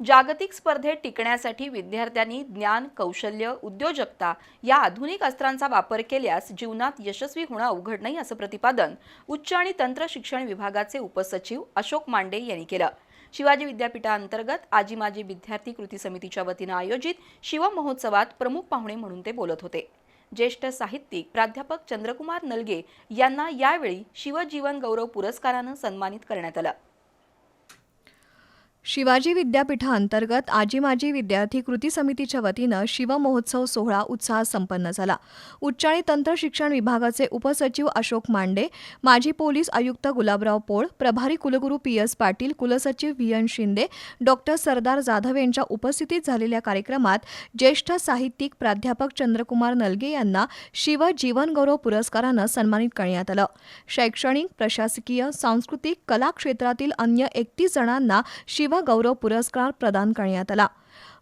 जागतिक स्पर्धेत टिकण्यासाठी विद्यार्थ्यांनी ज्ञान कौशल्य उद्योजकता या आधुनिक अस्त्रांचा वापर केल्यास जीवनात यशस्वी होणं अवघड नाही असं प्रतिपादन उच्च आणि तंत्र शिक्षण विभागाचे उपसचिव अशोक मांडे यांनी केलं. शिवाजी विद्यापीठाअंतर्गत आजी माजी विद्यार्थी कृती समितीच्या वतीनं आयोजित शिवमहोत्सवात प्रमुख पाहुणे म्हणून ते बोलत होते. ज्येष्ठ साहित्यिक प्राध्यापक चंद्रकुमार नलगे यांना यावेळी शिवजीवन गौरव पुरस्कारानं सन्मानित करण्यात आलं. शिवाजी विद्यापीठाअंतर्गत आजी माजी विद्यार्थी कृती समितीच्या वतीनं शिवमहोत्सव सोहळा उत्साहात संपन्न झाला. उच्च आणि तंत्र शिक्षण विभागाचे उपसचिव अशोक मांडे माजी पोलीस आयुक्त गुलाबराव पोळ प्रभारी कुलगुरू पी एस पाटील कुलसचिव V N Shinde doctor Sardar Jadhav यांच्या उपस्थितीत झालेल्या कार्यक्रमात ज्येष्ठ साहित्यिक प्राध्यापक चंद्रकुमार नलगे यांना शिव जीवनगौरव पुरस्कारानं सन्मानित करण्यात आलं. शैक्षणिक प्रशासकीय सांस्कृतिक कला क्षेत्रातील अन्य एकतीस जणांना शिव गौरव पुरस्कार प्रदान करण्यात आला.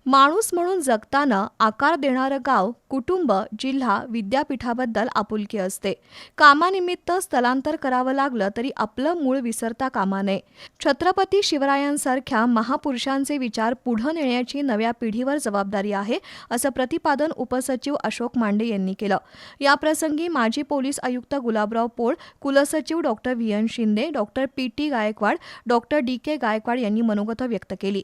माणूस म्हणून जगताना आकार देणारं गाव कुटुंब जिल्हा विद्यापीठाबद्दल आपुलकी असते. कामानिमित्त स्थलांतर करावं लागलं तरी आपलं मूळ विसरता कामा नये. छत्रपती शिवरायांसारख्या महापुरुषांचे विचार पुढं नेण्याची नव्या पिढीवर जबाबदारी आहे असं प्रतिपादन उपसचिव अशोक मांडे यांनी केलं. याप्रसंगी माजी पोलीस आयुक्त गुलाबराव पोळ कुलसचिव doctor V. N. Shinde doctor P. T. Gaikwad doctor D. K. Gaikwad यांनी मनोगत व्यक्त केली.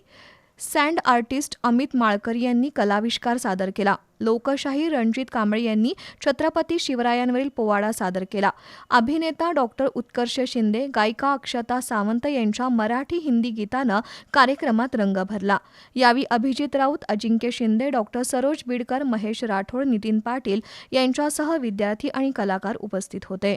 सँड आर्टिस्ट अमित माळकर यांनी कलाविष्कार सादर केला. लोकशाही रणजित कांबळे यांनी छत्रपती शिवरायांवरील पोवाडा सादर केला. अभिनेता डॉक्टर उत्कर्ष शिंदे गायिका अक्षता सावंत यांच्या मराठी हिंदी गीतानं कार्यक्रमात रंग भरला. यावेळी अभिजित राऊत अजिंक्य शिंदे डॉक्टर सरोज बिडकर महेश राठोड नितीन पाटील यांच्यासह विद्यार्थी आणि कलाकार उपस्थित होते.